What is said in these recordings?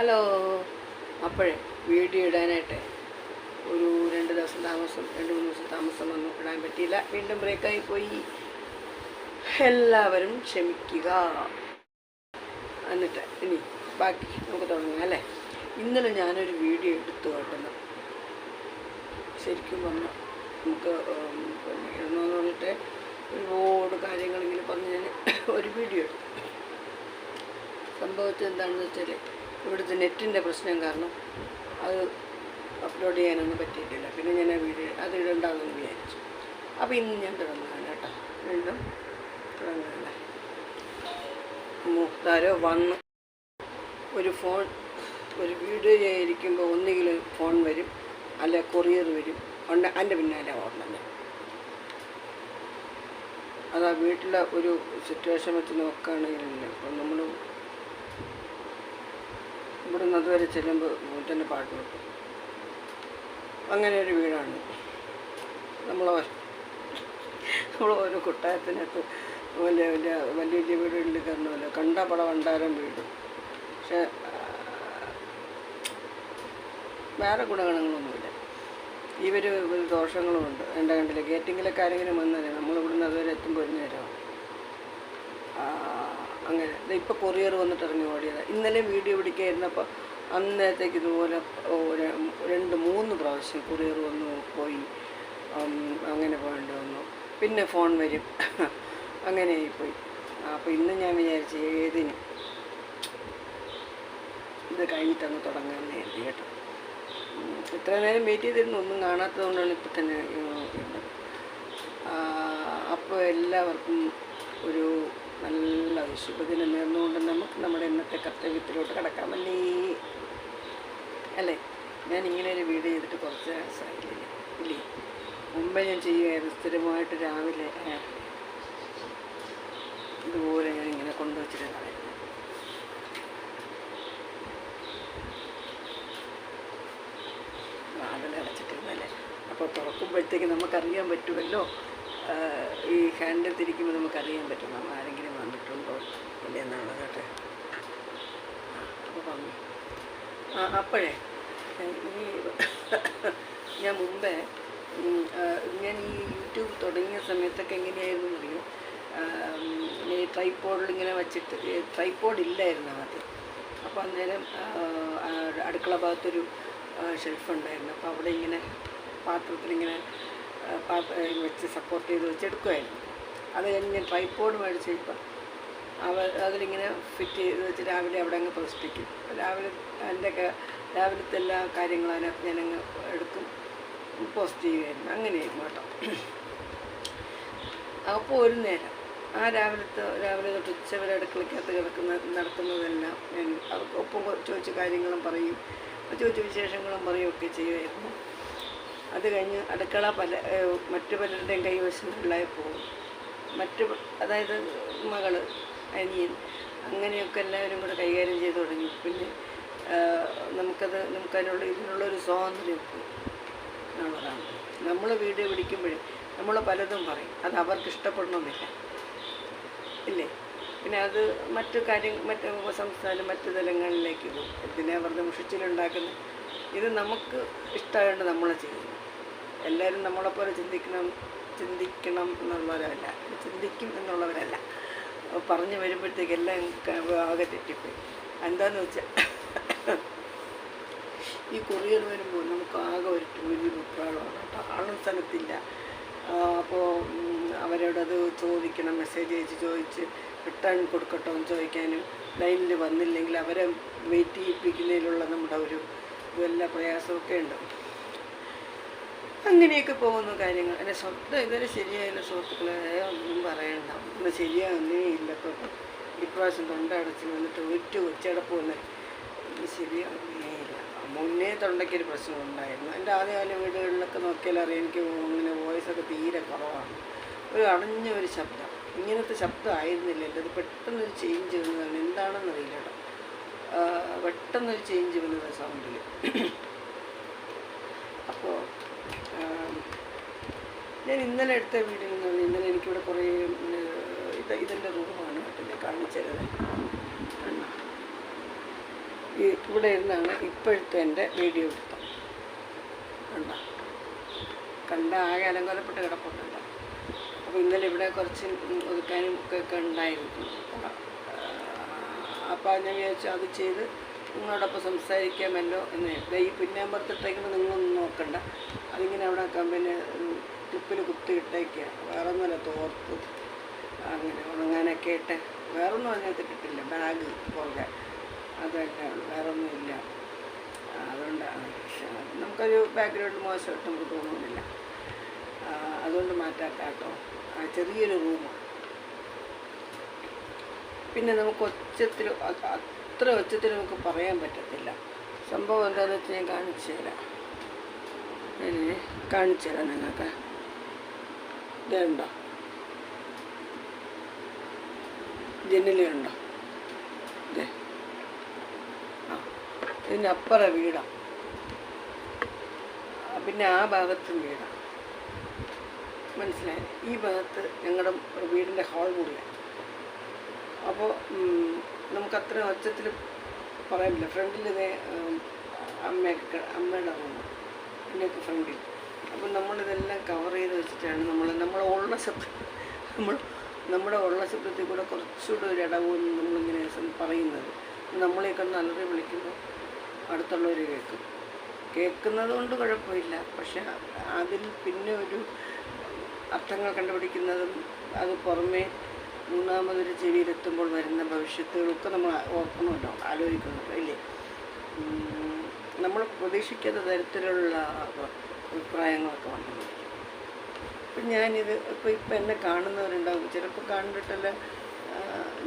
Hello. അപ്പോഴേ video ഇടാനായിട്ട് ഒരു രണ്ട് ദിവസം താമസം രണ്ട് മൂന്ന് ദിവസം താമസം വന്നു. ഇടാൻ പറ്റിയില്ല. വീണ്ടും ബ്രേക്കായി പോയി. എല്ലാവരും ക്ഷമിക്കുക. എന്നിട്ട് ഇനി ബാക്കി നമുക്ക് തുടങ്ങാം അല്ലേ? ഇന്നലെ ഞാനൊരു വീഡിയോ എടുത്തു കേട്ടെന്ന് ശരിക്കും പറഞ്ഞു നമുക്ക് ഇടണമെന്ന് പറഞ്ഞിട്ട് ഒരുപാട് കാര്യങ്ങളിങ്ങനെ പറഞ്ഞ് ഞാൻ ഒരു വീഡിയോ എടുത്തു. സംഭവത്തിൽ എന്താണെന്ന് വെച്ചാൽ ഇവിടുത്തെ നെറ്റിന്റെ പ്രശ്നം കാരണം അത് അപ്ലോഡ് ചെയ്യാനൊന്നും പറ്റിയിട്ടില്ല. പിന്നെ ഞാൻ വീഡിയോ അത് ഇടണ്ടാകുമെന്ന് വിചാരിച്ചു. അപ്പോൾ ഇന്ന് ഞാൻ തുടങ്ങുകയാണ് കേട്ടോ. വീണ്ടും തുടങ്ങുകയാണ്. മുഖ്താരോ വന്ന് ഒരു ഫോൺ ഒരു വീഡിയോ ചെയ്യാതിരിക്കുമ്പോൾ ഒന്നുകിൽ ഫോൺ വരും അല്ല കൊറിയർ വരും. ഉണ്ട് അതിന്റെ പിന്നാലെ ഓടണം അതാ വീട്ടിലെ ഒരു സിറ്റുവേഷൻ വെച്ച് നോക്കുകയാണെങ്കിൽ നമ്മൾ ഇവിടെ നിന്ന് അതുവരെ ചെല്ലുമ്പോൾ തന്നെ പാട്ട് വെക്കും അങ്ങനെ ഒരു വീടാണ് നമ്മൾ നമ്മൾ ഓരോ കൊട്ടാരത്തിനകത്ത് വലിയ വലിയ വലിയ വലിയ വീടുകളിൽ കയറണമല്ലോ കണ്ട പട വണ്ടാരം വീട്. പക്ഷെ വേറെ ഗുണഗണങ്ങളൊന്നുമില്ല. ഇവർ ദോഷങ്ങളുമുണ്ട് എന്റെ കണ്ടില്ല? ഗേറ്റിങ്ങിലൊക്കെ ആരെങ്കിലും നമ്മൾ ഇവിടുന്ന് അതുവരെ എത്തുമ്പോൾ ഒരു നേരമാവും ആ, അങ്ങനെ. ഇപ്പോൾ കൊറിയർ വന്നിട്ട് ഇറങ്ങി ഓടിയത്. ഇന്നലെ വീഡിയോ പിടിക്കായിരുന്നപ്പോൾ അന്നേരത്തേക്ക് ഇതുപോലെ രണ്ട് മൂന്ന് പ്രാവശ്യം കൊറിയർ വന്നു പോയി അങ്ങനെ പോകേണ്ടി വന്നു. പിന്നെ ഫോൺ വരും. അങ്ങനെ ആയിപ്പോയി. അപ്പോൾ ഇന്ന് ഞാൻ വിചാരിച്ചു ഏതിനും ഇത് കഴിഞ്ഞിട്ട് അങ്ങ് തുടങ്ങാമെന്ന് കരുതി കേട്ടോ. ഇത്ര നേരം വെയിറ്റ് ചെയ്തിരുന്നു. ഒന്നും കാണാത്തതുകൊണ്ടാണ് ഇപ്പം തന്നെ. അപ്പോൾ എല്ലാവർക്കും ഒരു നല്ല ശുഭദിനം നേർന്നുകൊണ്ട് നമുക്ക് നമ്മുടെ ഇന്നത്തെ കർത്തവ്യത്തിലോട്ട് കിടക്കാമല്ലേ? അല്ലേ? ഞാൻ ഇങ്ങനെ ഒരു വീഡിയോ ചെയ്തിട്ട് കുറച്ച് സാധിക്കില്ല ഇല്ലേ? മുമ്പേ ഞാൻ ചെയ്യുമായിരുന്നു. സ്ഥിരമായിട്ട് രാവിലെ ഇതുപോലെ ഞാൻ ഇങ്ങനെ കൊണ്ടുവച്ചിട്ടുണ്ടായിരുന്നു വാതിൽ അപ്പോൾ തുറക്കുമ്പോഴത്തേക്ക് നമുക്കറിയാൻ പറ്റുമല്ലോ? ഈ ഹാൻഡിൽ തിരിക്കുമ്പോൾ നമുക്കറിയാൻ പറ്റും നമ്മൾ ആരെങ്കിലും വന്നിട്ടുണ്ടോ ഇല്ലെന്നാണ് കേട്ടെ അപ്പോൾ ആ അപ്പോഴേ ഈ ഞാൻ മുമ്പേ ഞാൻ ഈ യൂട്യൂബ് തുടങ്ങിയ സമയത്തൊക്കെ എങ്ങനെയായിരുന്നു അറിയോ ഈ ട്രൈപ്പോഡിൽ ഇങ്ങനെ വെച്ചിട്ട് ട്രൈപ്പോഡ് ഇല്ലായിരുന്നു ആദ്യം അപ്പോൾ അന്നേരം അടുക്കള ഭാഗത്തൊരു ഷെൽഫ് ഉണ്ടായിരുന്നു. അപ്പോൾ അവിടെ ഇങ്ങനെ പാത്രത്തിലിങ്ങനെ വെച്ച് സപ്പോർട്ട് ചെയ്ത് വെച്ചെടുക്കുമായിരുന്നു അത് കഴിഞ്ഞ് ട്രൈപ്പോഡ് മേടിച്ച് ഇപ്പം അവ അതിലിങ്ങനെ ഫിറ്റ് ചെയ്ത് വെച്ച് രാവിലെ അവിടെ അങ്ങ് പ്രവർത്തിക്കും. രാവിലെ എന്റെ രാവിലത്തെ എല്ലാ കാര്യങ്ങളും അതിനകത്ത് ഞാനങ്ങ് എടുക്കും പോസ്റ്റ് ചെയ്യുമായിരുന്നു അങ്ങനെയായിരുന്നു കേട്ടോ. അപ്പോൾ ഒരു നേരം ആ രാവിലത്തെ രാവിലെ തൊട്ട് ഉച്ച വരെ അടുക്കളയ്ക്കകത്ത് കിടക്കുന്ന നടക്കുന്നതെല്ലാം ഞാൻ ഒപ്പം ചോദിച്ച കാര്യങ്ങളും പറയും ചോദിച്ച വിശേഷങ്ങളും പറയുകയൊക്കെ ചെയ്യുമായിരുന്നു അത് കഴിഞ്ഞ് അടുക്കള പല മറ്റു പലരുടെയും കൈവശം കൈവശങ്ങളിലായി പോകും. മറ്റു അതായത് മകൾ അനിയൻ അങ്ങനെയൊക്കെ എല്ലാവരും കൂടെ കൈകാര്യം ചെയ്ത് തുടങ്ങി. പിന്നെ നമുക്കത് നമുക്കതിനുള്ള ഇതിനുള്ളൊരു സ്വാതന്ത്ര്യം എന്നുള്ളതാണ് നമ്മൾ വീട് പിടിക്കുമ്പോഴേ നമ്മൾ പലതും പറയും. അത് അവർക്ക് ഇഷ്ടപ്പെടണമെന്നില്ല ഇല്ലേ? പിന്നെ അത് മറ്റു കാര്യം മറ്റ് സംസ്ഥാനം മറ്റു തലങ്ങളിലേക്ക് പോകും. ഇതിനെ അവരുടെ മുഷിച്ചിലുണ്ടാക്കുന്ന ഇത് നമുക്ക് ഇഷ്ടമായതുകൊണ്ട് നമ്മൾ ചെയ്യുന്നു. എല്ലാവരും നമ്മളെപ്പോലെ ചിന്തിക്കണം ചിന്തിക്കണം എന്നുള്ളവരല്ല. ചിന്തിക്കും എന്നുള്ളവരല്ല. പറഞ്ഞു വരുമ്പോഴത്തേക്ക് എല്ലാം ആകെ തെറ്റിപ്പോയി. എന്താന്ന് വെച്ചാൽ ഈ കൊറിയർ വരുമ്പോൾ നമുക്ക് ആകെ ഒരു ടൂരി ഉത്രാളമാണ് കേട്ടോ. ആളും സ്ഥലത്തില്ല. അപ്പോൾ അവരോടത് ചോദിക്കണം മെസ്സേജ് അയച്ച് ചോദിച്ച് റിട്ടേൺ കൊടുക്കട്ടോ എന്ന് ചോദിക്കാനും ലൈനിൽ വന്നില്ലെങ്കിൽ അവരെ വെയിറ്റ് ചെയ്യിപ്പിക്കുന്നതിലുള്ള നമ്മുടെ ഒരു വല്ല പ്രയാസമൊക്കെ ഉണ്ട്. അങ്ങനെയൊക്കെ പോകുന്നു കാര്യങ്ങൾ. എന്റെ ശബ്ദം ഇതുവരെ ശരിയായില്ല സുഹൃത്തുക്കളെ ഒന്നും പറയണ്ട. ഒന്ന് ശരിയാകുന്നേ ഇല്ല. ഇപ്പം ഇപ്രാവശ്യം തൊണ്ടടച്ച് വന്നിട്ട് ഒറ്റ ഇത് ശരിയാകുന്നേ ഇല്ല. മുന്നേ തൊണ്ടയ്ക്കൊരു പ്രശ്നം ഉണ്ടായിരുന്നു. എന്റെ ആദ്യകാല വീടുകളിലൊക്കെ നോക്കിയാൽ അറിയാം എനിക്ക് ഇങ്ങനെ വോയിസൊക്കെ തീരെ കുറവാണ്. ഒരു അണഞ്ഞ ഒരു ശബ്ദം. ഇങ്ങനത്തെ ശബ്ദം ആയിരുന്നില്ല. എന്റെ അത് പെട്ടെന്നൊരു ചേഞ്ച് വന്നതാണ്. എന്താണെന്ന് അറിയില്ല പെട്ടെന്നൊരു ചേഞ്ച് വന്നത് സൗണ്ടിൽ അപ്പോൾ ഞാൻ ഇന്നലെ എടുത്ത വീഡിയോ എന്ന് പറഞ്ഞാൽ ഇന്നലെ എനിക്കിവിടെ കുറേ ഇത് ഇതിന്റെ റൂമാണ് കേട്ടോ ഞാൻ കാണിച്ചത് ഇവിടെ ഇരുന്നാണ് ഇപ്പോഴത്തെ എന്റെ വീഡിയോ എടുത്തത്. കണ്ടോ? കണ്ട ആകെ അലങ്കോലപ്പെട്ട് കിടപ്പുണ്ടല്ല. അപ്പോൾ ഇന്നലെ ഇവിടെ കുറച്ച് ഒതുക്കാനും ഒക്കെ ഉണ്ടായിരുന്നു. അപ്പോൾ ഞാൻ വിചാരിച്ചു അത് ചെയ്ത് നിങ്ങളോടൊപ്പം സംസാരിക്കാമല്ലോ എന്ന്. ഈ പിന്നാമ്പത്തിട്ടേക്കുമ്പോൾ നിങ്ങളൊന്നും നോക്കണ്ട. അതിങ്ങനെ അവിടെ കമ്പനി ക്ലിപ്പിൽ കുത്തി ഇട്ടേക്കുക വേറെ ഒന്നുമല്ല തോർത്ത് അങ്ങനെ ഉണങ്ങാനൊക്കെ ഇട്ട്. വേറെ ഒന്നും അതിനകത്ത് ഇട്ടിട്ടില്ല ബാഗ് പുറകെ. അതൊക്കെ ആ, അതുകൊണ്ടാണ്. നമുക്കൊരു ബാക്ക്ഗ്രൗണ്ട് മോശമായിട്ട് നമുക്ക് തോന്നുന്നില്ല. അതുകൊണ്ട് മാറ്റാം കേട്ടോ ആ ചെറിയൊരു റൂമാണ് പിന്നെ നമുക്ക് ഒച്ചത്തിൽ അത്ര ഒച്ചത്തിൽ നമുക്ക് പറയാൻ പറ്റത്തില്ല. സംഭവം എന്താണെന്ന് വെച്ചാൽ ഞാൻ കാണിച്ചു തരാം. കാണിച്ചു തരാം നിങ്ങൾക്ക് ഇതുണ്ടോ? ജനലുണ്ടോ? ഇതേ ആ ഇതിനപ്പുറ വീടാണ് പിന്നെ ആ ഭാഗത്തും വീടാണ് മനസ്സിലായി? ഈ ഭാഗത്ത് ഞങ്ങളുടെ വീടിന്റെ ഹാൾ കൂടിയാണ് അപ്പോൾ നമുക്കത്ര ഒച്ചത്തിൽ പറയാൻ പറ്റില്ല. ഫ്രണ്ടിൽ ഇതേ അമ്മയൊക്കെ അമ്മയുടെ റൂം. എന്നെയൊക്കെ ഫ്രണ്ടിൽ. അപ്പോൾ നമ്മളിതെല്ലാം കവർ ചെയ്ത് വെച്ചിട്ടാണ് നമ്മൾ നമ്മളെ ഉള്ള ശബ്ദം. നമ്മൾ നമ്മുടെ ഉള്ള ശബ്ദത്തിൽ കൂടെ കുറച്ചുകൂടെ ഒരു ഇടവും നമ്മളിങ്ങനെ പറയുന്നത്. നമ്മളെയൊക്കെ അലറി വിളിക്കുമ്പോൾ അടുത്തുള്ളവർ കേൾക്കും. കേൾക്കുന്നത് കൊണ്ട് കുഴപ്പമില്ല. പക്ഷെ അതിൽ പിന്നെ ഒരു അർത്ഥങ്ങൾ കണ്ടുപിടിക്കുന്നതും അത് പുറമേ മൂന്നാമതൊരു ചെവിയിലെത്തുമ്പോൾ വരുന്ന ഭവിഷ്യത്തുകളൊക്കെ നമ്മൾ ഓർക്കണമല്ലോ ആലോചിക്കണമല്ലോ ഇല്ലേ? നമ്മൾ പ്രതീക്ഷിക്കാത്ത തരത്തിലുള്ള അഭിപ്രായങ്ങളൊക്കെ വന്നു ഇപ്പം ഞാനിത് ഇപ്പോൾ ഇപ്പം എന്നെ കാണുന്നവരുണ്ടാവും. ചിലപ്പോൾ കണ്ടിട്ടല്ല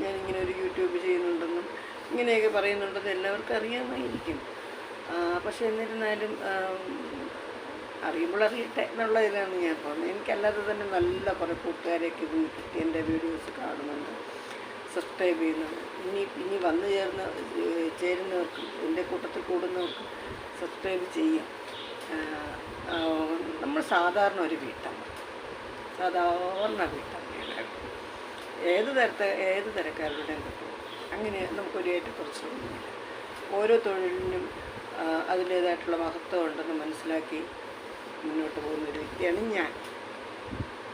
ഞാനിങ്ങനെ ഒരു യൂട്യൂബ് ചെയ്യുന്നുണ്ടെന്നും ഇങ്ങനെയൊക്കെ പറയുന്നുണ്ടെന്ന് എല്ലാവർക്കും അറിയാമായിരിക്കും. പക്ഷെ എന്നിരുന്നാലും അറിയുമ്പോൾ അറിയട്ടെ എന്നുള്ള ഇതാണ് ഞാൻ പറഞ്ഞത്. എനിക്കല്ലാതെ തന്നെ നല്ല കുറേ കൂട്ടുകാരെയൊക്കെ ഇതിന് കിട്ടി എന്റെ വീഡിയോസ് കാണുന്നുണ്ട് സബ്സ്ക്രൈബ് ചെയ്യുന്നുണ്ട്. ഇനി ഇനി വന്നു ചേർന്ന ചേരുന്നവർക്ക് എന്റെ കൂട്ടത്തിൽ കൂടുന്നവർക്ക് സബ്സ്ക്രൈബ് ചെയ്യാം. നമ്മൾ സാധാരണ ഒരു വീട്ടമ്മ. സാധാരണ വീട്ടമ്മയാണ് ഏത് തരത്തെ ഏത് തരക്കാരുടെയും കിട്ടും. അങ്ങനെ നമുക്കൊരു ഏറ്റക്കുറച്ചൊന്നുമില്ല ഓരോ തൊഴിലിനും അതിന്റേതായിട്ടുള്ള മഹത്വം ഉണ്ടെന്ന് മനസ്സിലാക്കി മുന്നോട്ട് പോകുന്ന ഒരു വ്യക്തിയാണ് ഞാൻ.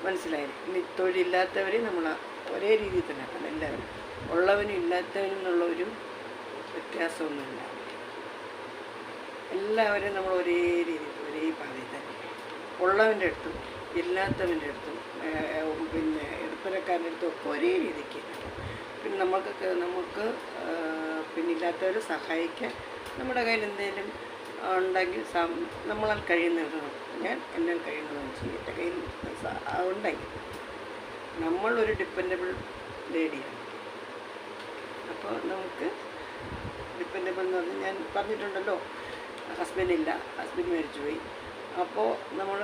മനസ്സിലായത് ഇനി തൊഴിലില്ലാത്തവരെ നമ്മൾ ഒരേ രീതിയിൽ തന്നെ ആക്കണം എല്ലാവരും. ഉള്ളവനും ഇല്ലാത്തവനും എന്നുള്ള ഒരു വ്യത്യാസമൊന്നുമില്ല എല്ലാവരെയും നമ്മൾ ഒരേ രീതിയിൽ ഒരേ പാതയിൽ ഉള്ളവന്റെ അടുത്തും ഇല്ലാത്തവന്റെ അടുത്തും പിന്നെ എടുപ്പനക്കാരന്റെ അടുത്തും ഒക്കെ ഒരേ രീതിക്ക് പിന്നെ നമുക്ക് ഏഹ്, പിന്നെ ഇല്ലാത്തവരെ സഹായിക്കാൻ നമ്മുടെ കയ്യിൽ എന്തെങ്കിലും ഉണ്ടെങ്കിൽ നമ്മളാൽ കഴിയുന്നത് ഞാൻ എന്നാൽ കഴിയുന്നതും ചെയ്യട്ടെ. കയ്യിൽ ഉണ്ടെങ്കിൽ നമ്മളൊരു ഡിപ്പെൻഡബിൾ ലേഡിയാണ് അപ്പോൾ നമുക്ക് ഡിപ്പെൻഡബിൾ എന്ന് പറഞ്ഞാൽ ഞാൻ പറഞ്ഞിട്ടുണ്ടല്ലോ ഹസ്ബൻഡ് മരിച്ചു മരിച്ചുപോയി. അപ്പോൾ നമ്മൾ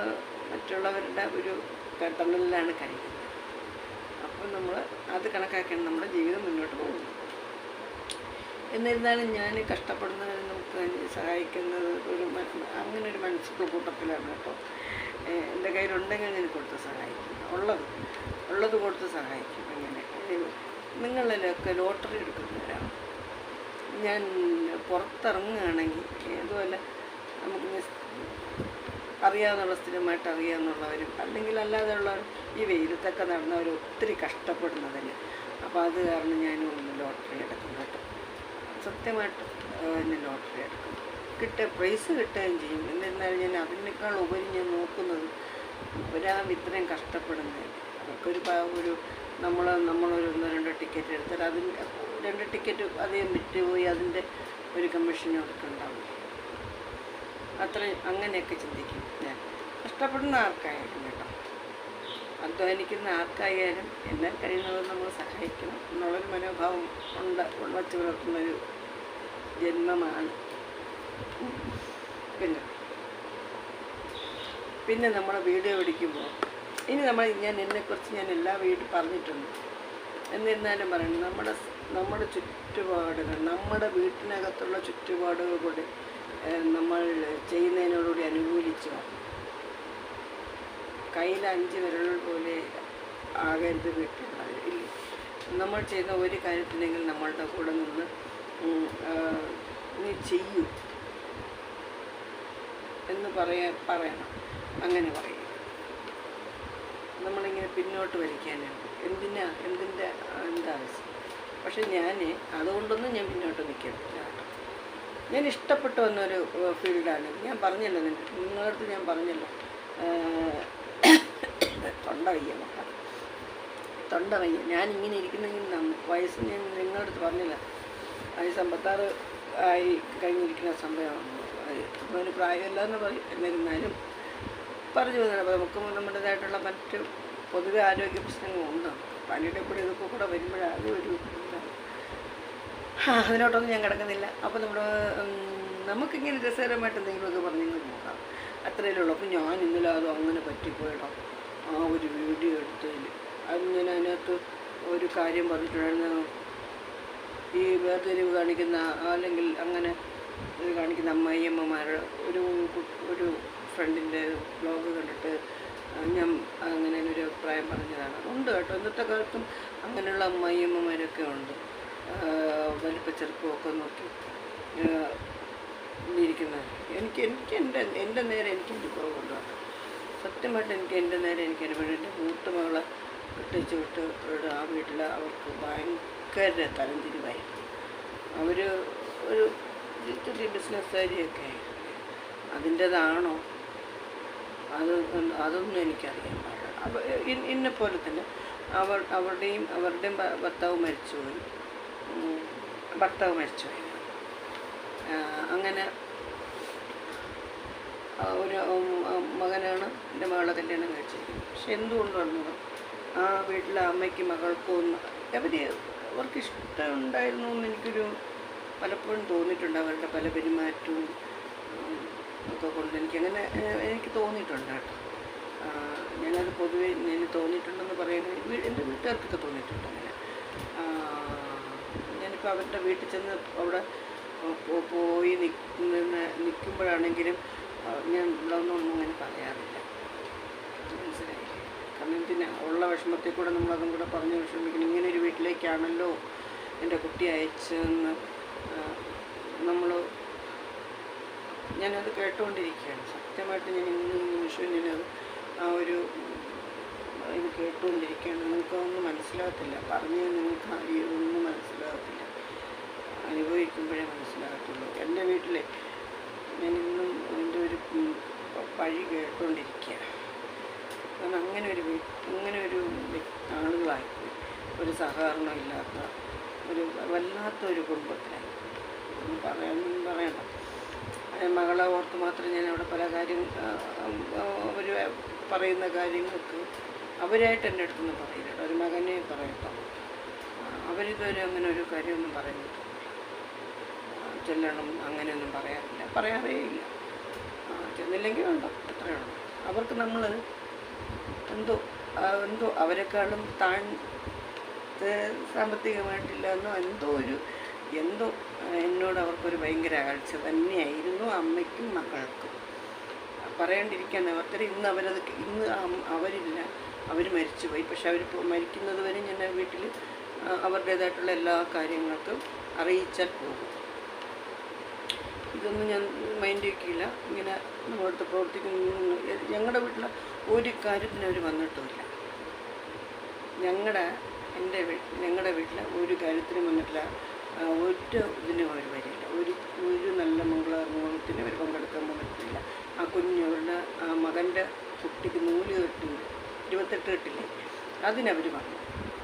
മറ്റുള്ളവരുടെ ഒരു ടണലിലാണ് കഴിയുന്നത് അപ്പോൾ നമ്മൾ അത് കണക്കാക്കിയാണ് നമ്മുടെ ജീവിതം മുന്നോട്ട് പോകുന്നത്. എന്നിരുന്നാലും ഞാൻ കഷ്ടപ്പെടുന്നവരെ നമുക്ക് സഹായിക്കുന്നത് ഒരു അങ്ങനെ ഒരു മനസ്സിലുള്ള കൂട്ടത്തിലാണ് കേട്ടോ. എന്റെ കയ്യിലുണ്ടെങ്കിൽ ഞാൻ കൊടുത്ത് സഹായിക്കും. ഉള്ളത് ഉള്ളത് കൊടുത്ത് സഹായിക്കും. അങ്ങനെ. നിങ്ങളിലൊക്കെ ലോട്ടറി എടുക്കുന്നവരാണ്? ഞാൻ പുറത്തിറങ്ങുകയാണെങ്കിൽ അതുപോലെ നമുക്ക് അറിയാവുന്നുള്ള സ്ഥിരമായിട്ട് അറിയാമെന്നുള്ളവരും അല്ലെങ്കിൽ അല്ലാതെയുള്ളവർ ഈ വെയിലത്തൊക്കെ നടന്നവർ ഒത്തിരി കഷ്ടപ്പെടുന്നതല്ലേ. അപ്പോൾ അത് കാരണം ഞാൻ ഒന്ന് ലോട്ടറി എടുക്കും കേട്ടോ. സത്യമായിട്ട് ഞാൻ ലോട്ടറി എടുക്കും കിട്ടുക പ്രൈസ് കിട്ടുകയും ചെയ്യും. എന്നിരുന്നാലും ഞാൻ അതിനേക്കാൾ ഉപരി ഞാൻ നോക്കുന്നത് ഒരാൾ ഇത്രയും കഷ്ടപ്പെടുന്നത് അവർക്കൊരു ഒരു നമ്മൾ നമ്മളൊരു ഒന്നോ രണ്ടോ ടിക്കറ്റ് എടുത്താൽ അതിന് രണ്ട് ടിക്കറ്റ് അധികം വിറ്റ് പോയി അതിന്റെ ഒരു കമ്മീഷൻ അവർക്ക് ഉണ്ടാവും. അത്രയും അങ്ങനെയൊക്കെ ചിന്തിക്കും. ഞാൻ കഷ്ടപ്പെടുന്ന ആർക്കായാലും കേട്ടോ. അധ്വാനിക്കുന്ന ആർക്കായാലും എന്നാൽ കഴിയുന്നത് നമ്മൾ സഹായിക്കണം എന്നുള്ളൊരു മനോഭാവം ഉണ്ട് വച്ച് പുലർത്തുന്നൊരു ജന്മമാണ്. പിന്നെ പിന്നെ നമ്മൾ വീഡിയോ പിടിക്കുമ്പോൾ ഇനി നമ്മൾ ഞാൻ എന്നെക്കുറിച്ച് ഞാൻ എല്ലാ വീട് പറഞ്ഞിട്ടുണ്ട്. എന്നിരുന്നാലും പറയണം നമ്മുടെ നമ്മുടെ ചുറ്റുപാടുകൾ നമ്മുടെ വീട്ടിനകത്തുള്ള ചുറ്റുപാടുകൾ കൂടി നമ്മൾ ചെയ്യുന്നതിനോടുകൂടി അനുകൂലിച്ച്. കയ്യിൽ അഞ്ച് വിരലുകൾ പോലെ ആകരുത് വീട്ടിലുള്ളത് ഇല്ലേ. നമ്മൾ ചെയ്യുന്ന ഒരു കാര്യത്തിനെങ്കിൽ നമ്മളുടെ കൂടെ നിന്ന് നീ ചെയ്യൂ എന്ന് പറയാ പറയണം. അങ്ങനെ പറയും. നമ്മളിങ്ങനെ പിന്നോട്ട് വലിക്കാനാണ്. എന്തിനാ? എന്തിന്റെ എന്താ ആവശ്യം? പക്ഷെ ഞാൻ അതുകൊണ്ടൊന്നും ഞാൻ മുന്നോട്ട് നിൽക്കരുത്. ഞാൻ ഇഷ്ടപ്പെട്ടു വന്നൊരു ഫീൽഡാണ്. ഞാൻ പറഞ്ഞല്ലോ നിങ്ങളടുത്ത് ഞാൻ പറഞ്ഞല്ലോ. തൊണ്ട വയ്യ മക്ക തൊണ്ട വയ്യ. ഞാൻ ഇങ്ങനെ ഇരിക്കുന്നെങ്കിൽ വയസ്സ് ഞാൻ നിങ്ങളടുത്ത് പറഞ്ഞില്ല. വയസ്സ് അമ്പത്താറ് ആയി കഴിഞ്ഞിരിക്കുന്ന സമയമാണ് അപ്പോൾ ഒരു പ്രായമല്ല എന്ന് പറയും എന്നിരുന്നാലും പറഞ്ഞു പോകുന്നത് അപ്പോൾ നമുക്ക് നമ്മുടേതായിട്ടുള്ള മറ്റ് പൊതുവെ ആരോഗ്യ പ്രശ്നങ്ങളുണ്ട് പനിയുടെ കൂടെ ഇതൊക്കെ കൂടെ വരുമ്പോഴാണ് അതൊരു അതിനോട്ടൊന്നും ഞാൻ കിടക്കുന്നില്ല. അപ്പോൾ നമ്മൾ നമുക്കിങ്ങനെ രസകരമായിട്ട് എന്തെങ്കിലുമൊക്കെ പറഞ്ഞെങ്കിൽ നോക്കാം. അത്രയല്ലേ ഉള്ളൂ. അപ്പോൾ ഞാൻ ഇന്നലെ അത് അങ്ങനെ പറ്റിപ്പോയിടാം. ആ ഒരു വീഡിയോ എടുത്തതിൽ അത് ഞാൻ അതിനകത്ത് ഒരു കാര്യം പറഞ്ഞിട്ടുണ്ടായിരുന്നു. ഈ വേർതിരിവ് കാണിക്കുന്ന അല്ലെങ്കിൽ അങ്ങനെ ഇത് കാണിക്കുന്ന അമ്മായിയമ്മമാരുടെ ഒരു ഒരു ഫ്രണ്ടിന്റെ ബ്ലോഗ് കണ്ടിട്ട് ഞാൻ അങ്ങനെ ഒരു അഭിപ്രായം പറഞ്ഞതാണ്. ഉണ്ട് കേട്ടോ. ഇന്നത്തെ കാലത്തും അങ്ങനെയുള്ള അമ്മായിയമ്മമാരൊക്കെ ഉണ്ട്. വലിപ്പ ചെറുപ്പമൊക്കെ നോക്കി ഇരിക്കുന്നത്. എനിക്ക് എനിക്ക് എന്റെ എന്റെ നേരെ എനിക്ക് എന്റെ കുറവുണ്ട് സത്യമായിട്ട് എനിക്ക് എന്റെ നേരെ എനിക്ക് അനുഭവം എന്റെ മൂത്ത മകളെ കെട്ടിച്ച് വിട്ട് അവരുടെ ആ വീട്ടിൽ അവർക്ക് ഭയങ്കര തരംതിരിവായി. അവർ ഒരു ചെറിയ ബിസിനസ്സുകാരിയൊക്കെ അതിന്റെതാണോ? അത് അതൊന്നും എനിക്കറിയാൻ പാടില്ല. അപ്പോൾ എന്നെ പോലെ തന്നെ അവർ അവരുടെയും അവരുടെയും ഭർത്താവ് മരിച്ചുപോയി. ഭർത്താവ് മരിച്ചുപോയി. അങ്ങനെ ഒരു മകനാണ് എന്റെ മകളെ കല്യാണം കഴിച്ചിരിക്കുന്നത്. പക്ഷെ എന്തുകൊണ്ടാണ് ആ വീട്ടിലെ അമ്മയ്ക്ക് മകൾക്കും ഒന്നും അവർ അവർക്ക് ഇഷ്ടമുണ്ടായിരുന്നു എന്ന് എനിക്കൊരു പലപ്പോഴും തോന്നിയിട്ടുണ്ട്. അവരുടെ പല പെരുമാറ്റവും ഒക്കെ കൊണ്ട് എനിക്കങ്ങനെ എനിക്ക് തോന്നിയിട്ടുണ്ട് കേട്ടോ. ഞാനത് പൊതുവേ ഞാൻ തോന്നിയിട്ടുണ്ടെന്ന് പറയുന്നത് എന്റെ വീട്ടുകാർക്കൊക്കെ തോന്നിയിട്ടുണ്ട് അങ്ങനെ. ഞാനിപ്പോൾ അവരുടെ വീട്ടിൽ ചെന്ന് അവിടെ പോയി നിൽക്കുന്ന നിൽക്കുമ്പോഴാണെങ്കിലും ഞാൻ ഒന്നും അങ്ങനെ പറയാറില്ല. മനസ്സിലായി? കാരണം പിന്നെ ഉള്ള വിഷമത്തിൽ കൂടെ നമ്മളതും കൂടെ പറഞ്ഞ് വിഷമിക്കണം. ഇങ്ങനെ ഒരു വീട്ടിലേക്കാണല്ലോ എന്റെ കുട്ടി അയച്ചതെന്ന് നമ്മൾ ഞാനത് കേട്ടുകൊണ്ടിരിക്കുകയാണ്. സത്യമായിട്ട് ഞാൻ ഇന്ന് നിമിഷം ഞാനത് ആ ഒരു ഇത് കേട്ടുകൊണ്ടിരിക്കുകയാണ്. നിങ്ങൾക്കതൊന്നും മനസ്സിലാകത്തില്ല. പറഞ്ഞ് നിങ്ങൾക്ക് അറിയൊന്നും മനസ്സിലാകത്തില്ല. അനുഭവിക്കുമ്പോഴേ മനസ്സിലാകത്തുള്ളൂ. എന്റെ വീട്ടിലെ ഞാൻ ഇന്നും എന്റെ ഒരു വഴി കേട്ടുകൊണ്ടിരിക്കുക കാരണം അങ്ങനെ ഒരു അങ്ങനെ ഒരു ആളുകളായിപ്പോയി. ഒരു സഹകരണം ഇല്ലാത്ത ഒരു വല്ലാത്തൊരു കുടുംബത്തിലായി പറയാനൊന്നും പറയണ്ട മകളെ ഓർത്ത് മാത്രം ഞാൻ അവിടെ പല കാര്യം അവർ പറയുന്ന കാര്യങ്ങൾക്ക് അവരായിട്ട് എന്റെ അടുത്തൊന്നും പറയില്ല ഒരു മകനെ പറയട്ടോ. അവരിതുവരെ അങ്ങനെ ഒരു കാര്യമൊന്നും പറയുന്നില്ല ചെല്ലണം അങ്ങനെയൊന്നും പറയാറില്ല. പറയാറേ ഇല്ല. ചെന്നില്ലെങ്കിൽ വേണ്ട. അത്രയേ അവർക്ക് നമ്മൾ എന്തോ എന്തോ അവരെക്കാളും ഏഹ് സാമ്പത്തികമായിട്ടില്ല എന്നോ എന്തോ ഒരു എന്തോ എന്നോട് അവർക്കൊരു ഭയങ്കര അകൽച്ച. തന്നെയായിരുന്നു അമ്മയ്ക്കും മക്കൾക്കും പറയാണ്ടിരിക്കാൻ അത്ര ഇന്ന് അവരത് ഇന്ന് അവരില്ല. അവർ മരിച്ചുപോയി. പക്ഷെ അവർ മരിക്കുന്നത് വരെ ഞാൻ വീട്ടിൽ അവരുടേതായിട്ടുള്ള എല്ലാ കാര്യങ്ങൾക്കും അറിയിച്ചാൽ പോകും. ഇതൊന്നും ഞാൻ മൈൻഡ് വയ്ക്കില്ല ഇങ്ങനെ നമ്മളടുത്ത് പ്രവർത്തിക്കുന്നു ഞങ്ങളുടെ വീട്ടിൽ ഒരു കാര്യത്തിന് അവർ വന്നിട്ടുമില്ല. ഞങ്ങളുടെ എന്റെ ഞങ്ങളുടെ വീട്ടിൽ ഒരു കാര്യത്തിനും വന്നിട്ടില്ല. ഒരു ഇതിനും അവർ വരില്ല ഒരു ഒരു നല്ല മംഗളത്തിന് അവർ പങ്കെടുക്കാൻ പറ്റില്ല. ആ കുഞ്ഞവരുടെ ആ മകന്റെ കുട്ടിക്ക് നൂൽ കെട്ടി ഇരുപത്തെട്ട് കെട്ടില്ലേ? അതിനവർ വന്നു.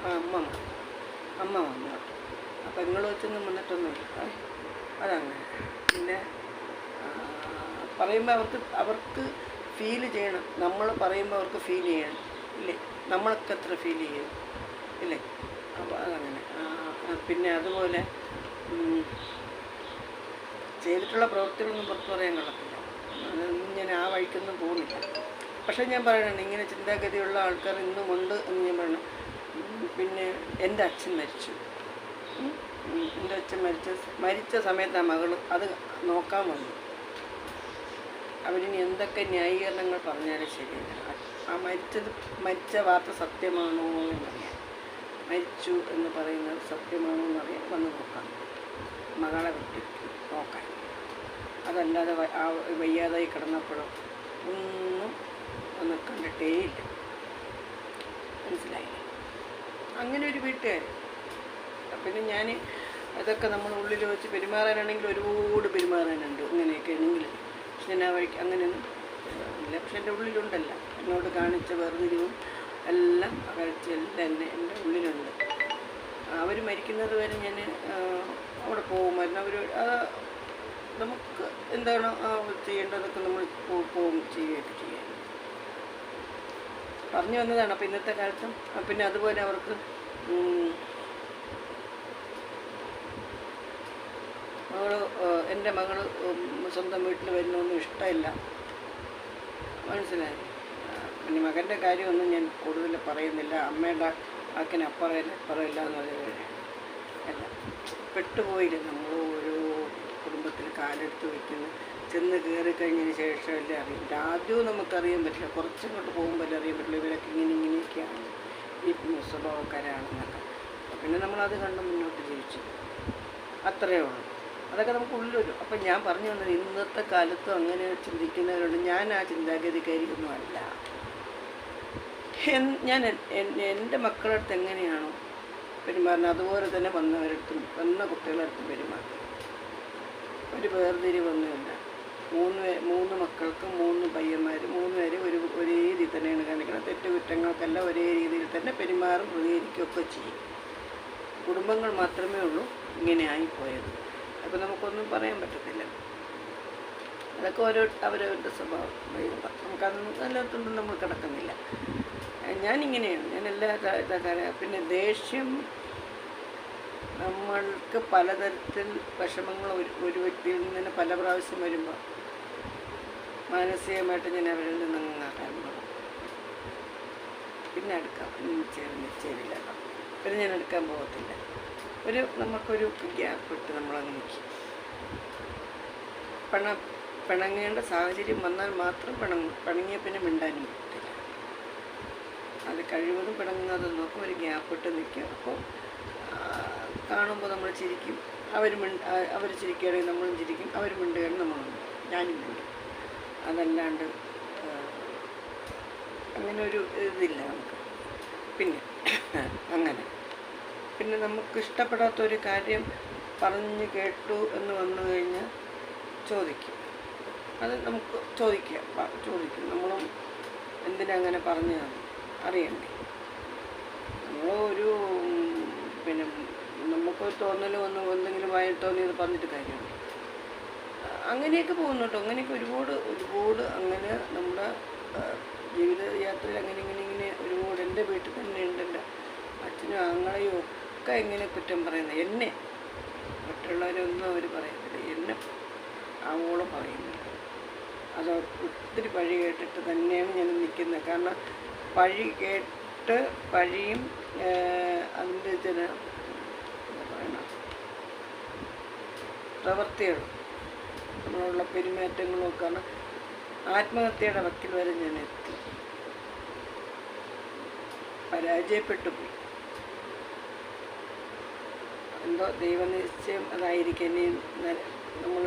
ആ അമ്മ വന്നു. അമ്മ വന്നു കേട്ടോ. അപ്പം നിങ്ങൾ വെച്ചൊന്നും വന്നിട്ടൊന്നുമില്ല അതങ്ങനെ. പിന്നെ പറയുമ്പോൾ അവർക്ക് അവർക്ക് ഫീൽ ചെയ്യണം. നമ്മൾ പറയുമ്പോൾ അവർക്ക് ഫീൽ ചെയ്യണം. ഇല്ലേ? നമ്മളൊക്കെ എത്ര ഫീൽ ചെയ്യും? ഇല്ലേ? അപ്പോൾ അതങ്ങനെ. പിന്നെ അതുപോലെ ചെയ്തിട്ടുള്ള പ്രവൃത്തികളൊന്നും പുറത്തു പറയാൻ കൊള്ളത്തില്ല. അതൊന്നും ഞാൻ ആ വഴിക്കൊന്നും പോകുന്നില്ല. പക്ഷേ ഞാൻ പറയണം ഇങ്ങനെ ചിന്താഗതിയുള്ള ആൾക്കാർ ഇന്നും ഉണ്ട് എന്ന് ഞാൻ പറയണം. പിന്നെ എന്റെ അച്ഛൻ മരിച്ചു. എന്റെ അച്ഛൻ മരിച്ച മരിച്ച സമയത്ത് ആ മകൾ അത് നോക്കാൻ വന്നു. അവരിനി എന്തൊക്കെ ന്യായീകരണങ്ങൾ പറഞ്ഞാലും ശരിയല്ല. ആ മരിച്ചത് മരിച്ച വാർത്ത സത്യമാണോ എന്നറിയാം മരിച്ചു എന്ന് പറയുന്നത് സത്യമാണോ എന്നറിയാൻ വന്ന് നോക്കാം. മകളെ കുട്ടി നോക്കാൻ അതല്ലാതെ ആ വയ്യാതായി കിടന്നപ്പോഴും ഒന്നും ഒന്ന് കണ്ടിട്ടേയില്ല മനസ്സിലായില്ല? അങ്ങനെ ഒരു വീട്ടുകാർ പിന്നെ ഞാൻ അതൊക്കെ നമ്മൾ ഉള്ളിൽ വെച്ച് പെരുമാറാനാണെങ്കിൽ ഒരുപാട് പെരുമാറാനുണ്ട് അങ്ങനെയൊക്കെ ആണെങ്കിൽ. പക്ഷെ ഞാൻ ആ വഴിക്ക് അങ്ങനെയൊന്നും ഇല്ല. പക്ഷെ എന്റെ ഉള്ളിലുണ്ടല്ല. എന്നോട് കാണിച്ച വേർതിരിവും എല്ലാം അകഴ്ചയെല്ലാം എന്റെ എന്റെ ഉള്ളിലുണ്ട്. അവർ മരിക്കുന്നത് വരെ ഞാൻ അവിടെ പോകുമായിരുന്നു. അവർ നമുക്ക് എന്താണ് ചെയ്യേണ്ടതൊക്കെ നമ്മൾ പോകും ചെയ്യുകയൊക്കെ ചെയ്യാൻ പറഞ്ഞു വന്നതാണ്. അപ്പം ഇന്നത്തെ കാലത്തും പിന്നെ അതുപോലെ അവർക്ക് മകൾ എന്റെ മകൾ സ്വന്തം വീട്ടിൽ വരുന്നൊന്നും ഇഷ്ടമില്ല. മനസ്സിലായി? പിന്നെ മകന്റെ കാര്യമൊന്നും ഞാൻ കൂടുതൽ പറയുന്നില്ല. അമ്മയുടെ വാക്കിന് അപ്പുറമില്ല അപ്പുറമില്ല എന്ന് പറയുന്നത് അല്ല. പെട്ടുപോയില്ല നമ്മൾ ഓരോ കുടുംബത്തിൽ കാലെടുത്ത് വയ്ക്കുന്നു ചെന്ന് കയറി കഴിഞ്ഞതിന് ശേഷമല്ലേ അറിയില്ല ആദ്യവും നമുക്കറിയാൻ പറ്റില്ല. കുറച്ചങ്ങോട്ട് പോകുമ്പോൾ അറിയാൻ പറ്റില്ല ഇവരൊക്കെ ഇങ്ങനെ ഇങ്ങനെയൊക്കെയാണ്. ഈ സ്വഭാവക്കാരാണെന്നൊക്കെ പിന്നെ നമ്മളത് കണ്ട് മുന്നോട്ട് ജീവിച്ചു. അത്രയേ ഉള്ളൂ. അതൊക്കെ നമുക്ക് ഉള്ളൊരു അപ്പം ഞാൻ പറഞ്ഞു വന്നത് ഇന്നത്തെ കാലത്തും അങ്ങനെ ചിന്തിക്കുന്നവരുണ്ട് ഞാൻ ആ ചിന്താഗതിക്കാരിയൊന്നും അല്ല. എൻ- ഞാൻ എൻ- എൻ- എന്റെ മക്കളടുത്ത് എങ്ങനെയാണോ പെരുമാറുന്നത്. അതുപോലെ തന്നെ വന്നവരടുത്തും വന്ന കുട്ടികളടുത്തും അടുത്തും പെരുമാറും ഒരു വേർതിരിവൊന്നുമില്ല മൂന്ന് മൂന്ന് മക്കൾക്കും മൂന്ന് പയ്യന്മാർ മൂന്ന് പേര് ഒരു ഒരേ രീതിയിൽ തന്നെയാണ് കാണിക്കുന്നത്. തെറ്റുകുറ്റങ്ങൾക്കെല്ലാം ഒരേ രീതിയിൽ തന്നെ പെരുമാറും പ്രതികരിക്കുകയൊക്കെ ചെയ്യും. കുടുംബങ്ങൾ മാത്രമേ ഉള്ളൂ ഇങ്ങനെ ആയിപ്പോയത് അപ്പോൾ നമുക്കൊന്നും പറയാൻ പറ്റത്തില്ല. അതൊക്കെ ഓരോ അവരവരുടെ സ്വഭാവം. നമുക്കതൊന്നും എല്ലാത്തൊന്നും നമ്മൾ കിടക്കുന്നില്ല. ഞാനിങ്ങനെയാണ്. ഞാൻ എല്ലാ പിന്നെ ദേഷ്യം നമ്മൾക്ക് പലതരത്തിൽ വിഷമങ്ങൾ ഒരു ഒരു വ്യക്തിയിൽ നിന്ന് തന്നെ പല പ്രാവശ്യം വരുമ്പോൾ മാനസികമായിട്ട് ഞാൻ അവരിൽ നിന്ന് അങ്ങനെ പിന്നെ എടുക്കാം നിശ്ചയം ചേരില്ല. പിന്നെ ഞാൻ എടുക്കാൻ പോകത്തില്ല. ഒരു നമുക്കൊരു ഗ്യാപ്പ് ഇട്ട് നമ്മളങ്ങ് നിൽക്കും. പിണ പിണങ്ങേണ്ട സാഹചര്യം വന്നാൽ മാത്രം പിണങ്ങും പിണങ്ങിയ പിന്നെ മിണ്ടാനും പറ്റില്ല അത് കഴിവതും കിടങ്ങുന്നതും നോക്കും ഒരു ഗ്യാപ്പ് ഇട്ട് നിൽക്കും. അപ്പോൾ കാണുമ്പോൾ നമ്മൾ ചിരിക്കും. അവർ മിണ്ട അവർ ചിരിക്കുകയാണെങ്കിൽ നമ്മളും ചിരിക്കും. അവർ മിണ്ടുകയാണെങ്കിൽ നമ്മളും ഞാനും മിണ്ടും. അതല്ലാണ്ട് അങ്ങനെ ഒരു ഇതില്ല നമുക്ക്. പിന്നെ അങ്ങനെ. പിന്നെ നമുക്ക് ഇഷ്ടപ്പെടാത്ത ഒരു കാര്യം പറഞ്ഞു കേട്ടു എന്ന് വന്നു കഴിഞ്ഞാൽ ചോദിക്കും. അത് നമുക്ക് ചോദിക്കാം. ചോദിക്കും. നമ്മളും എന്തിനങ്ങനെ പറഞ്ഞു പറഞ്ഞതാണ് അറിയണ്ടേ? നമ്മൾ പിന്നെ നമുക്ക് തോന്നൽ വന്ന് എന്തെങ്കിലും വായി തോന്നിയത് പറഞ്ഞിട്ട് കാര്യമുണ്ട് അങ്ങനെയൊക്കെ പോകുന്നു കേട്ടോ അങ്ങനെയൊക്കെ ഒരുപാട് ഒരുപാട് അങ്ങനെ നമ്മുടെ ജീവിത യാത്രയിൽ അങ്ങനെ ഇങ്ങനെ ഇങ്ങനെ ഒരുപാട് എന്റെ വീട്ടിൽ തന്നെ ഉണ്ടല്ലോ. അച്ഛനും ആങ്ങളെയും ഒക്കെ ഇങ്ങനെ കുറ്റം പറയുന്നത്. എന്നെ മറ്റുള്ളവരൊന്നും അവർ പറയത്തില്ല. എന്നെ ആവോളം പറയുന്നു അത് ഒത്തിരി പഴി കേട്ടിട്ട് തന്നെയാണ് ഞാൻ നിൽക്കുന്നത്. കാരണം പഴി കേട്ട് ഏഹ്, അതിന്റെ ചില പ്രവൃത്തികളും നമ്മളുള്ള പെരുമാറ്റങ്ങളും ആത്മഹത്യയുടെ വക്കിൽ വരെ ഞാൻ എത്തി. പരാജയപ്പെട്ടു പോയി. എന്തോ ദൈവനിശ്ചയം അതായിരിക്കും ഇനി നമ്മൾ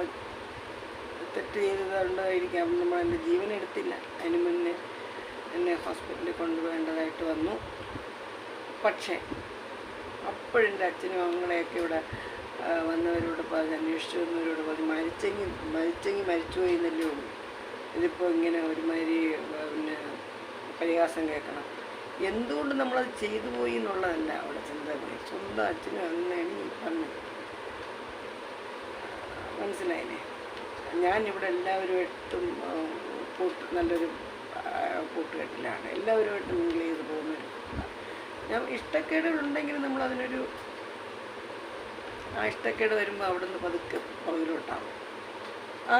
തെറ്റ് ചെയ്തതുകൊണ്ടായിരിക്കാം നമ്മൾ എന്റെ ജീവൻ എടുത്തില്ല അതിന് മുന്നേ എന്നെ ഹോസ്പിറ്റലിൽ കൊണ്ടുപോകേണ്ടതായിട്ട് വന്നു. പക്ഷേ അപ്പോഴെന്റെ അച്ഛനും അമ്മകളെയൊക്കെ ഇവിടെ വന്നവരോട് പറഞ്ഞ് അന്വേഷിച്ചു വന്നവരോട് പറഞ്ഞ് മരിച്ചെങ്കിൽ മരിച്ചെങ്കിൽ മരിച്ചുപോയി എന്നല്ലേ ഉള്ളൂ. ഇതിപ്പോൾ ഇങ്ങനെ ഒരുമാതിരി പിന്നെ പരിഹാസം കേൾക്കണം. എന്തുകൊണ്ട് നമ്മളത് ചെയ്തു പോയി എന്നുള്ളതല്ല അവിടെ ചിന്ത സ്വന്തം അച്ഛനും അങ്ങനെയാണ് ഈ പറഞ്ഞത് മനസ്സിലായില്ലേ? ഞാനിവിടെ എല്ലാവരുമായിട്ടും നല്ലൊരു കൂട്ടുകെട്ടിലാണ്. എല്ലാവരുമായിട്ട് മിങ്കിൾ ചെയ്ത് പോകുന്നൊരു ഞാൻ ഇഷ്ടക്കേടുകളുണ്ടെങ്കിൽ നമ്മൾ അതിനൊരു ആ ഇഷ്ടക്കേട് വരുമ്പോൾ അവിടെ നിന്ന് പതുക്കെ പുറകിലോട്ടാവും. ആ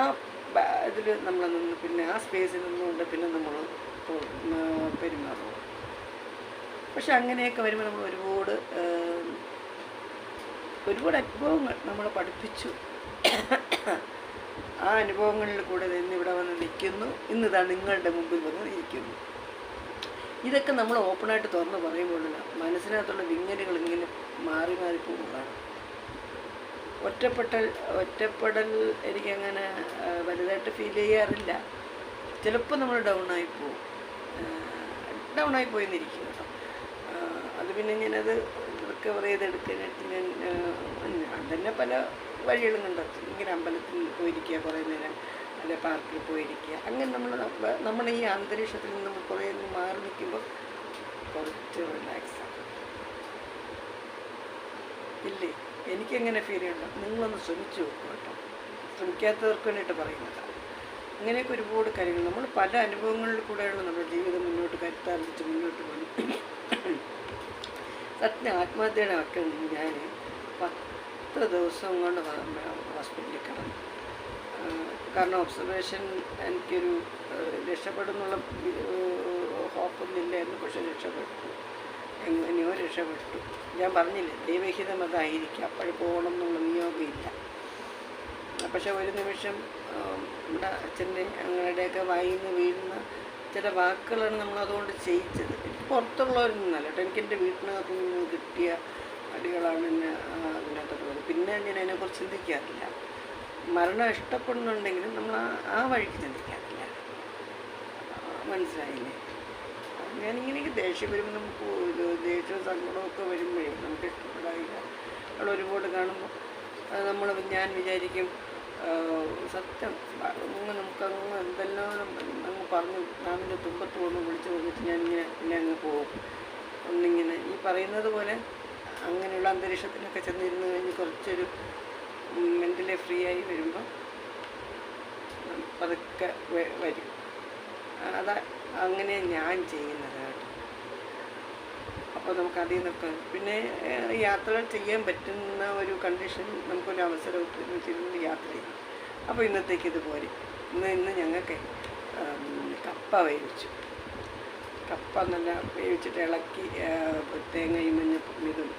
ഇതിൽ നമ്മൾ നിന്ന് പിന്നെ ആ സ്പേസിൽ നിന്നുകൊണ്ട് പിന്നെ നമ്മൾ പെരുമാറും. പക്ഷെ അങ്ങനെയൊക്കെ വരുമ്പോൾ നമ്മൾ ഒരുപാട് ഒരുപാട് അനുഭവങ്ങൾ നമ്മളെ പഠിപ്പിച്ചു. ആ അനുഭവങ്ങളിൽ കൂടെ നിന്ന് ഇവിടെ വന്ന് നിൽക്കുന്നു. ഇന്നിതാ നിങ്ങളുടെ മുമ്പിൽ വന്ന് ഇരിക്കുന്നു. ഇതൊക്കെ നമ്മൾ ഓപ്പണായിട്ട് തുറന്ന് പറയുമ്പോഴല്ല മനസ്സിനകത്തുള്ള വിങ്ങലുകൾ ഇങ്ങനെ മാറി മാറി പോകുന്നതാണ്. ഒറ്റപ്പെട്ടൽ ഒറ്റപ്പെടൽ എനിക്കങ്ങനെ വലുതായിട്ട് ഫീൽ ചെയ്യാറില്ല. ചിലപ്പോൾ നമ്മൾ ഡൗൺ ആയി പോകും. ഡൗൺ ആയി പോയെന്നിരിക്കും കേട്ടോ. അത് പിന്നെ ഞാനത് റിക്കവർ ചെയ്തെടുക്കാനായിട്ട് ഞാൻ തന്നെ പല കണ്ടെത്തും. ഇങ്ങനെ അമ്പലത്തിൽ പോയിരിക്കുക കുറേ നേരം അല്ലെ പാർക്കിൽ പോയിരിക്കുക. അങ്ങനെ നമ്മൾ നമ്മുടെ ഈ അന്തരീക്ഷത്തിൽ നിന്ന് നമ്മൾ കുറേ മാറി നിൽക്കുമ്പോൾ കുറച്ച് റിലാക്സ് ഇല്ലേ? എനിക്കെങ്ങനെ ഫീൽ ചെയ്യണം? നിങ്ങളൊന്ന് ശ്രമിച്ചു നോക്കും കേട്ടോ. ശ്രമിക്കാത്തവർക്ക് വേണ്ടിയിട്ട് പറയുന്നതാണ് അങ്ങനെയൊക്കെ ഒരുപാട് കാര്യങ്ങൾ. നമ്മൾ പല അനുഭവങ്ങളിൽ കൂടെയാണ് നമ്മുടെ ജീവിതം മുന്നോട്ട് കരുത്താർജിച്ച് മുന്നോട്ട് പോകുന്നത് സത്യം ആത്മഹത്യയുടെ ഒക്കെ ഞാൻ പത്ത് ദിവസം കൊണ്ട് ഹോസ്പിറ്റലിൽ കിടന്നു? കാരണം ഒബ്സർവേഷൻ എനിക്കൊരു രക്ഷപ്പെടുന്നുള്ള ഹോപ്പൊന്നുമില്ലായിരുന്നു പക്ഷെ രക്ഷപ്പെട്ടു. എങ്ങനെയോ രക്ഷപ്പെട്ടു. ഞാൻ പറഞ്ഞില്ലേ ദൈവഹിതം അതായിരിക്കും. അപ്പോൾ പോകണം എന്നുള്ള നിയോഗമില്ല പക്ഷെ ഒരു നിമിഷം നമ്മുടെ അച്ഛന്റെ അങ്ങനെയൊക്കെ വായിൽ നിന്ന് വീഴുന്ന ചില വാക്കുകളാണ് നമ്മൾ അതുകൊണ്ട് ചെയ്യിച്ചത്. എനിക്ക് പുറത്തുള്ളവരിൽ കേട്ടോ. എനിക്ക് എന്റെ വീട്ടിനകത്ത് നിന്ന് കിട്ടിയ അടികളാണ് എന്നെ അതിനകത്തോട്ട് പിന്നെ ഞാൻ അതിനെക്കുറിച്ച് ചിന്തിക്കാറില്ല. മരണം ഇഷ്ടപ്പെടുന്നുണ്ടെങ്കിലും നമ്മൾ ആ ആ വഴിക്ക് ചിന്തിക്കാറില്ല. മനസ്സിലായില്ലേ? ഞാനിങ്ങനെ ദേഷ്യം വരുമ്പോൾ നമുക്ക് ദേഷ്യവും സങ്കടമൊക്കെ വരുമ്പോഴേ നമുക്ക് ഇഷ്ടപ്പെടാറില്ല. അവിടെ ഒരുപാട് കാണുമ്പോൾ നമ്മൾ ഞാൻ വിചാരിക്കും സത്യം. അങ്ങ് നമുക്കങ്ങ് എന്തെല്ലാം അങ്ങ് പറഞ്ഞു നാമിന്റെ തുമ്പത്ത് കൊണ്ട് വിളിച്ച് വന്നിട്ട് ഞാനിങ്ങനെ പിന്നെ അങ്ങ് പോകും. ഒന്നിങ്ങനെ ഈ പറയുന്നത് പോലെ അങ്ങനെയുള്ള അന്തരീക്ഷത്തിലൊക്കെ ചെന്നിരുന്ന് കഴിഞ്ഞ് കുറച്ചൊരു മെന്റലി ഫ്രീ ആയി വരുമ്പോൾ പതുക്കെ വരും. അത് അങ്ങനെ ഞാൻ ചെയ്യുന്നത് അപ്പോൾ നമുക്ക് അതിൽ നിന്നൊക്കെ പിന്നെ യാത്ര യാത്രകൾ ചെയ്യാൻ പറ്റുന്ന ഒരു കണ്ടീഷൻ നമുക്കൊരു അവസരം തിരിഞ്ഞ് യാത്ര ചെയ്യും അപ്പോൾ ഇന്നത്തേക്ക് ഇത് പോരെ. ഇന്ന് ഇന്ന് ഞങ്ങൾക്ക് കപ്പ വേവിച്ചു. കപ്പ നല്ല വേവിച്ചിട്ട് ഇളക്കി തേങ്ങയും മഞ്ഞ ഇതും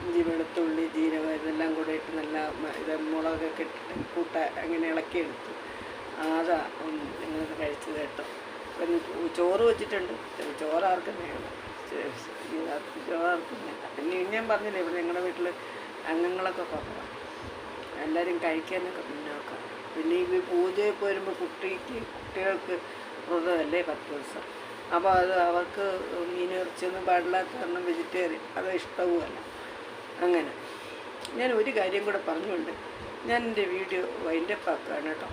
ഇഞ്ചി വെളുത്തുള്ളി ജീരകം ഇതെല്ലാം കൂടെ ഇട്ട് നല്ല ഇത് മുളകൊക്കെ ഇട്ടിട്ട് കൂട്ട അങ്ങനെ ഇളക്കിയെടുത്തു അതാ ഞങ്ങൾക്ക് കഴിച്ചത് കേട്ടോ. പിന്നെ ചോറ് വെച്ചിട്ടുണ്ട്. ചോറ് ആർക്കും വേണം ചോറ് ആർക്കും വേണ്ട. പിന്നെ ഞാൻ പറഞ്ഞില്ലേ ഇവിടെ ഞങ്ങളുടെ വീട്ടിൽ അംഗങ്ങളൊക്കെ കുറവാണ് എല്ലാവരും കഴിക്കാനൊക്കെ പിന്നോക്കാം പിന്നെ ഈ പൂജയൊക്കെ വരുമ്പോൾ കുട്ടിക്ക് കുട്ടികൾക്ക് വ്രതമല്ലേ പത്ത് ദിവസം. അപ്പോൾ അത് അവർക്ക് മീൻ ഇറച്ചിയൊന്നും പാടില്ലാത്ത കാരണം വെജിറ്റേറിയൻ. അത് ഇഷ്ടവുമല്ല. അങ്ങനെ. ഞാൻ ഒരു കാര്യം കൂടെ പറഞ്ഞുകൊണ്ട് ഞാൻ എന്റെ വീഡിയോ വൈൻഡപ്പ് ആക്കുകയാണ് കേട്ടോ.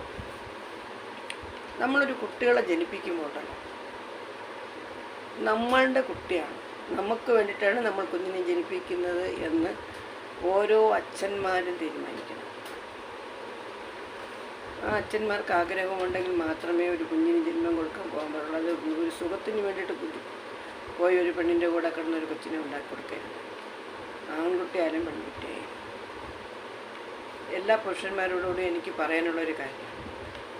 നമ്മളൊരു കുട്ടികളെ ജനിപ്പിക്കുമ്പോൾ നമ്മളുടെ കുട്ടിയാണ്. നമുക്ക് വേണ്ടിയിട്ടാണ് നമ്മൾ കുഞ്ഞിനെ ജനിപ്പിക്കുന്നത് എന്ന് ഓരോ അച്ഛന്മാരും തീരുമാനിക്കണം. ആ അച്ഛന്മാർക്ക് ആഗ്രഹമുണ്ടെങ്കിൽ മാത്രമേ ഒരു കുഞ്ഞിന് ജന്മം കൊടുക്കാൻ പോകാൻ പാടുള്ളൂ. അത് ഒരു സുഖത്തിന് വേണ്ടിയിട്ട് പോയി ഒരു പെണ്ണിന്റെ കൂടെ കിടന്ന ഒരു കൊച്ചിനെ ഉണ്ടാക്കി കൊടുക്കരുത്. ആൺകുട്ടിയായാലും പെൺകുട്ടിയായാലും. എല്ലാ പുരുഷന്മാരോടുകൂടി എനിക്ക് പറയാനുള്ളൊരു കാര്യം.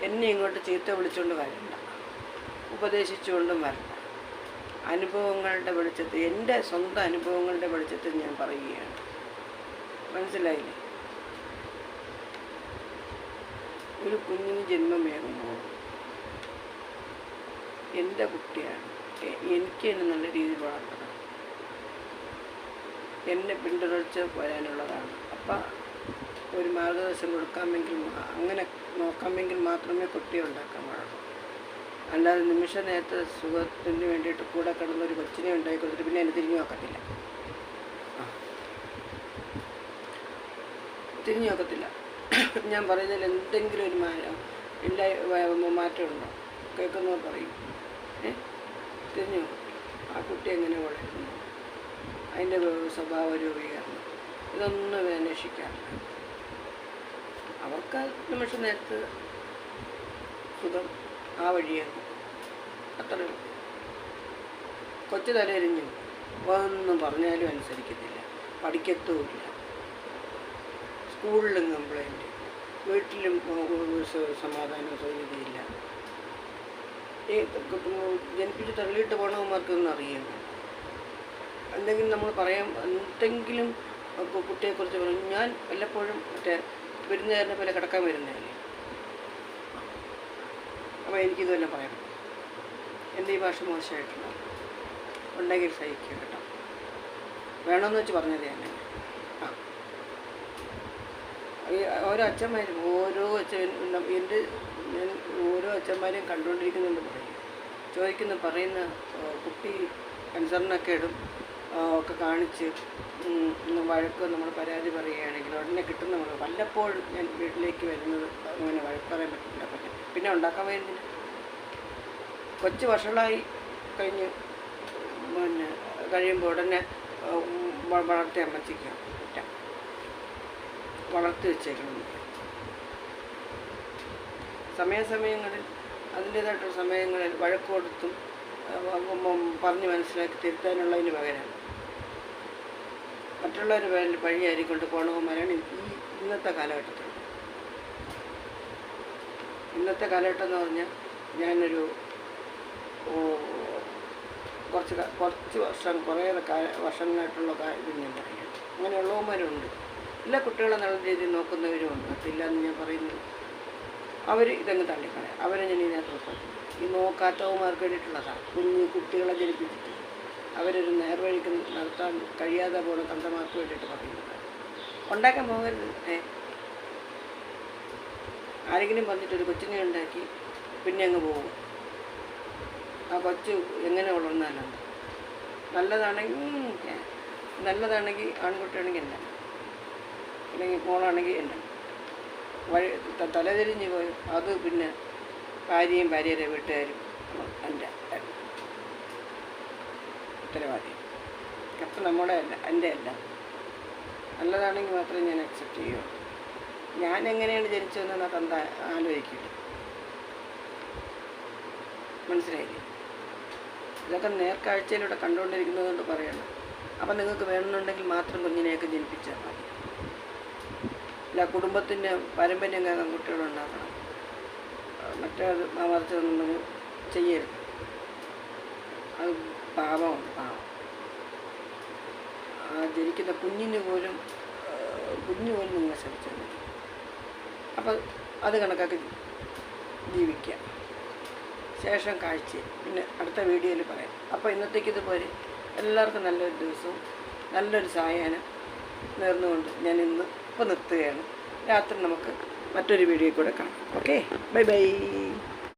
എന്നെ ഇങ്ങോട്ട് ചീത്ത വിളിച്ചുകൊണ്ട് വരണ്ട. ഉപദേശിച്ചുകൊണ്ടും വരണ്ട. അനുഭവങ്ങളുടെ വെളിച്ചത്തിൽ എന്റെ സ്വന്തം അനുഭവങ്ങളുടെ വെളിച്ചത്തിൽ ഞാൻ പറയുകയാണ്. മനസ്സിലായില്ലേ? ഒരു കുഞ്ഞിന് ജന്മമേകുമ്പോൾ എന്റെ കുട്ടിയാണ് എനിക്ക് തന്നെ നല്ല രീതിയിൽ വളർത്തണം. എന്നെ പിന്തുടർച്ച് വരാനുള്ളതാണ് അപ്പം ഒരു മാർഗദർശനം കൊടുക്കാമെങ്കിൽ അങ്ങനെ നോക്കാമെങ്കിൽ മാത്രമേ കുട്ടിയെ ഉണ്ടാക്കാൻ പാടുള്ളൂ. അല്ലാതെ നിമിഷ നേരത്തെ സുഖത്തിന് വേണ്ടിയിട്ട് കൂടെ കിടന്ന ഒരു കൊച്ചിനെ ഉണ്ടാക്കി കൊടുത്തിട്ട് പിന്നെ എന്നെ തിരിഞ്ഞു നോക്കത്തില്ല. തിരിഞ്ഞു നോക്കത്തില്ല. ഞാൻ പറയുന്നതിൽ എന്തെങ്കിലും ഒരു മാറ്റം ഇല്ല വ- മാറ്റമുണ്ടോ? കേൾക്കുന്നവർ പറയും. ഏ? തിരിഞ്ഞു ആ കുട്ടി എങ്ങനെ വളരുന്നു? അതിന്റെ സ്വഭാവ രൂപീകരണം. ഇതൊന്നും ഇവർ അന്വേഷിക്കാറില്ല അവർക്ക് നിമിഷ നേരത്ത് സുഖം ആ വഴിയാണ് അത്രേ കൊച്ചു തലയെരിഞ്ഞു. ഒന്നും പറഞ്ഞാലും അനുസരിക്കത്തില്ല. പഠിക്കത്തുമില്ല. സ്കൂളിലും കംപ്ലൈന്റ് വീട്ടിലും സമാധാനം സൗകര്യമില്ല ജനിപ്പിച്ച് തള്ളിയിട്ട് പോകണവന്മാർക്കൊന്നും അറിയാൻ എന്തെങ്കിലും നമ്മൾ പറയാം എന്തെങ്കിലും കുട്ടിയെക്കുറിച്ച് പറയും ഞാൻ വല്ലപ്പോഴും മറ്റേ വിരുന്നുകാരനെ പോലെ കിടക്കാൻ വരുന്നതല്ലേ? അപ്പോൾ എനിക്കിതുമെല്ലാം പറയാം എന്റെ ഈ ഭാഷ മോശമായിട്ടുള്ള ഉണ്ടെങ്കിൽ സഹിക്കുക കേട്ടോ. വേണമെന്ന് വെച്ച് പറഞ്ഞത് തന്നെ. ആ. ഈ ഓരോ അച്ഛന്മാരും ഓരോ അച്ഛൻ എന്റെ ഞാൻ ഓരോ അച്ഛന്മാരെയും കണ്ടുകൊണ്ടിരിക്കുന്നുണ്ട് പറയും. ചോദിക്കുന്ന പറയുന്ന കുട്ടി അനുസരണക്കേടും ഒക്കെ കാണിച്ച് വഴക്ക് നമ്മൾ പരാതി പറയുകയാണെങ്കിൽ ഉടനെ നമ്മൾ വല്ലപ്പോഴും ഞാൻ വീട്ടിലേക്ക് വരുന്നത് അങ്ങനെ വഴക്ക് പറയാൻ പറ്റില്ല. പറ്റും പിന്നെ ഉണ്ടാക്കാൻ വരുന്നില്ല. കൊച്ചു വർഷങ്ങളായി കഴിഞ്ഞ് പിന്നെ കഴിയുമ്പോൾ ഉടനെ വളർത്തി അമ്മച്ചിക്കാം വളർത്തി വെച്ചേക്കണം സമയാസമയങ്ങളിൽ അതിന്റേതായിട്ടുള്ള സമയങ്ങളിൽ വഴക്ക് കൊടുത്തും പറഞ്ഞ് മനസ്സിലാക്കി തിരുത്താനുള്ളതിന് പകരം പേരിൽ പഴിയാരിക്കൊണ്ട് പോകണവന്മാരാണ് ഈ ഇന്നത്തെ കാലഘട്ടത്തിൽ. ഇന്നത്തെ കാലഘട്ടം എന്ന് പറഞ്ഞാൽ ഞാനൊരു കുറച്ച് കുറച്ച് വർഷം കുറേ വർഷങ്ങളായിട്ടുള്ള കാര്യം ഞാൻ പറയാം. അങ്ങനെയുള്ളവന്മാരുണ്ട് എല്ലാ കുട്ടികളെ നല്ല രീതിയിൽ നോക്കുന്നവരും ഉണ്ട് അതില്ല എന്ന് ഞാൻ പറയുന്നത് അവർ ഇതങ്ങ് തള്ളിക്കളയാം. അവരെ ഞാൻ ഇതിനകത്ത് ഈ നോക്കാത്തവന്മാർക്ക് വേണ്ടിയിട്ടുള്ളതാണ്. കുഞ്ഞു കുട്ടികളെ ജനിപ്പിച്ചിട്ട്. അവരൊരു നേർവഴിക്ക് നടത്താൻ കഴിയാതെ പോണ തന്ത്രമാർക്ക് വേണ്ടിയിട്ട് പറയുന്നത്. ഉണ്ടാക്കാൻ പോകരുത്. ആരെങ്കിലും വന്നിട്ടൊരു കൊച്ചിനെ ഉണ്ടാക്കി പിന്നെ അങ്ങ് പോകും. ആ കൊച്ചു എങ്ങനെ വളർന്നാലുണ്ട് നല്ലതാണെങ്കിൽ നല്ലതാണെങ്കിൽ ആൺകുട്ടിയാണെങ്കിൽ എന്നെ അല്ലെങ്കിൽ മോളാണെങ്കിൽ എന്നെ വഴി തലതിരിഞ്ഞ് പോയി. അത് പിന്നെ ഭാര്യയും ഭാര്യയുടെ വീട്ടുകാരും എന്റെ ഉത്തരവാദി. കത്ത് നമ്മുടെ അല്ല എന്റെ അല്ല. നല്ലതാണെങ്കിൽ മാത്രമേ ഞാൻ അക്സെപ്റ്റ് ചെയ്യൂ ഞാൻ എങ്ങനെയാണ് ജനിച്ചതെന്ന് തന്ത ആലോചിക്കില്ല മനസ്സിലായില്ലേ? ഇതൊക്കെ നേർക്കാഴ്ചയിലൂടെ കണ്ടുകൊണ്ടിരിക്കുന്നത് കൊണ്ട് പറയണം. അപ്പം നിങ്ങൾക്ക് വേണമെന്നുണ്ടെങ്കിൽ മാത്രം കുഞ്ഞിനെയൊക്കെ ജനിപ്പിച്ചാൽ മതി. അല്ല കുടുംബത്തിന്റെ പാരമ്പര്യം കാരണം കുട്ടികളുണ്ടാക്കണം മറ്റേ മറിച്ചതൊന്നും പറഞ്ഞ് ചെയ്യരുത്. അത് പാപമാണ് പാവം ആ ജനിക്കുന്ന കുഞ്ഞിന് പോലും കുഞ്ഞു പോലും നിങ്ങൾ ശ്രമിച്ചാൽ മതി അപ്പം അത് കണക്കാക്കി ജീവിക്കുക. ശേഷം കാഴ്ച. പിന്നെ അടുത്ത വീഡിയോയിൽ പറയാം. അപ്പോൾ ഇന്നത്തേക്ക് ഇതുപോലെ എല്ലാവർക്കും നല്ലൊരു ദിവസവും നല്ലൊരു സായാഹ്നം നേർന്നുകൊണ്ട് ഞാൻ ഇന്ന് ഇപ്പോൾ നിർത്തുകയാണ്. രാത്രി നമുക്ക് മറ്റൊരു വീഡിയോ കൂടെ കാണാം. ഓക്കെ? Bye bye.